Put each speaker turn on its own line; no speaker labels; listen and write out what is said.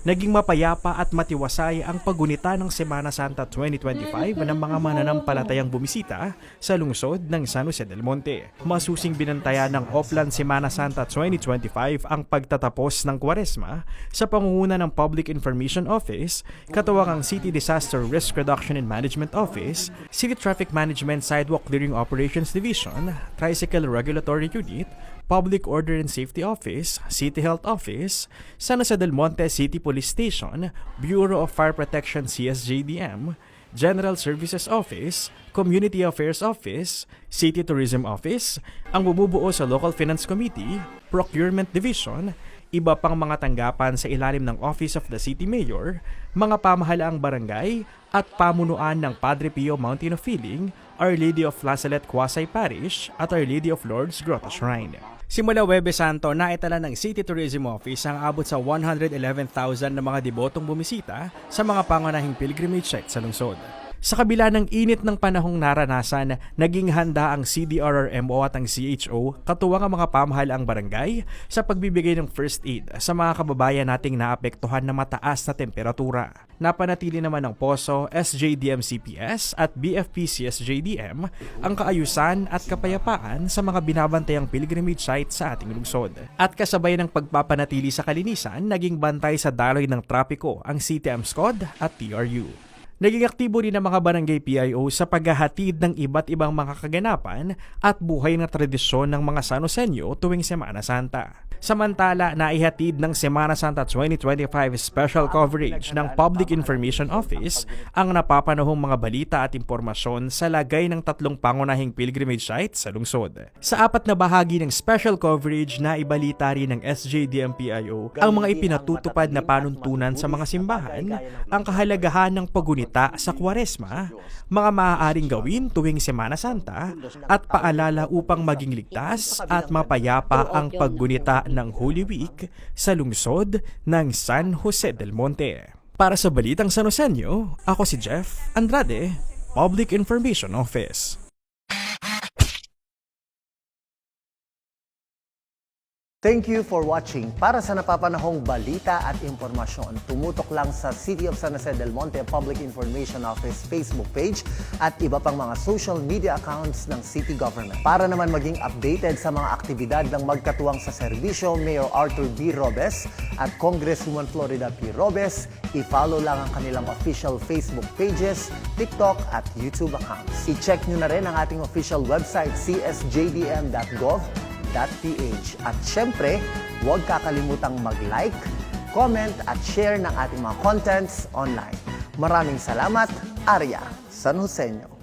naging mapayapa at matiwasay ang paggunita ng Semana Santa 2025 ng mga mananampalatayang bumisita sa lungsod ng San Jose del Monte. Masusing binantaya ng Oplan Semana Santa 2025 ang pagtatapos ng Kwaresma sa pangunguna ng Public Information Office, katuwang ang City Disaster Risk Reduction and Management Office, City Traffic Management Sidewalk Clearing Operations Division, Tricycle Regulatory Unit, Public Order and Safety Office, City Health Office, San Jose del Monte City Police Station, Bureau of Fire Protection CSJDM, General Services Office, Community Affairs Office, City Tourism Office, ang bumubuo sa Local Finance Committee, Procurement Division, iba pang mga tanggapan sa ilalim ng Office of the City Mayor, mga pamahalaang barangay, at pamunuan ng Padre Pio Mountain of Healing, Our Lady of La Salette Quasay Parish, at Our Lady of Lourdes Grotto Shrine. Simula Webe Santo, naitala ng City Tourism Office ang abot sa 111,000 na mga debotong bumisita sa mga pangunahing pilgrimage site sa lungsod. Sa kabila ng init ng panahong naranasan, naging handa ang CDRRMO at ang CHO katuwang ang mga pamahalaang barangay sa pagbibigay ng first aid sa mga kababayan nating naapektuhan ng mataas na temperatura. Napanatili naman ng POSO, SJDM CPS at BFP CSJDM ang kaayusan at kapayapaan sa mga binabantayang pilgrimage site sa ating lungsod. At kasabay ng pagpapanatili sa kalinisan, naging bantay sa daloy ng trapiko ang CTM SCOD at TRU. Naging aktibo rin ang mga barangay PIO sa paghahatid ng iba't ibang mga kaganapan at buhay na tradisyon ng mga Sanosenyo tuwing Semana Santa. Samantala, naihatid ng Semana Santa 2025 special coverage ng Public Information Office ang napapanahong mga balita at impormasyon sa lagay ng tatlong pangunahing pilgrimage sites sa lungsod. Sa apat na bahagi ng special coverage na ibalita rin ng SJDMPIO ang mga ipinatutupad na panuntunan sa mga simbahan, ang kahalagahan ng pagunita sa kwaresma, mga maaaring gawin tuwing Semana Santa, at paalala upang maging ligtas at mapayapa ang paggunita ng Holy Week sa lungsod ng San Jose del Monte. Para sa Balitang San Joseño, ako si Jeff Andrade, Public Information Office.
Thank you for watching. Para sa napapanahong balita at impormasyon, tumutok lang sa City of San Jose del Monte Public Information Office Facebook page at iba pang mga social media accounts ng city government. Para naman maging updated sa mga aktibidad ng magkatuwang sa serbisyo, Mayor Arthur B. Robes at Congresswoman Florida P. Robes, i-follow lang ang kanilang official Facebook pages, TikTok at YouTube accounts. I-check nyo na rin ang ating official website csjdm.gov www.ph. At syempre, huwag kakalimutang mag-like, comment at share ng ating mga contents online. Maraming salamat, Arya San Joseño.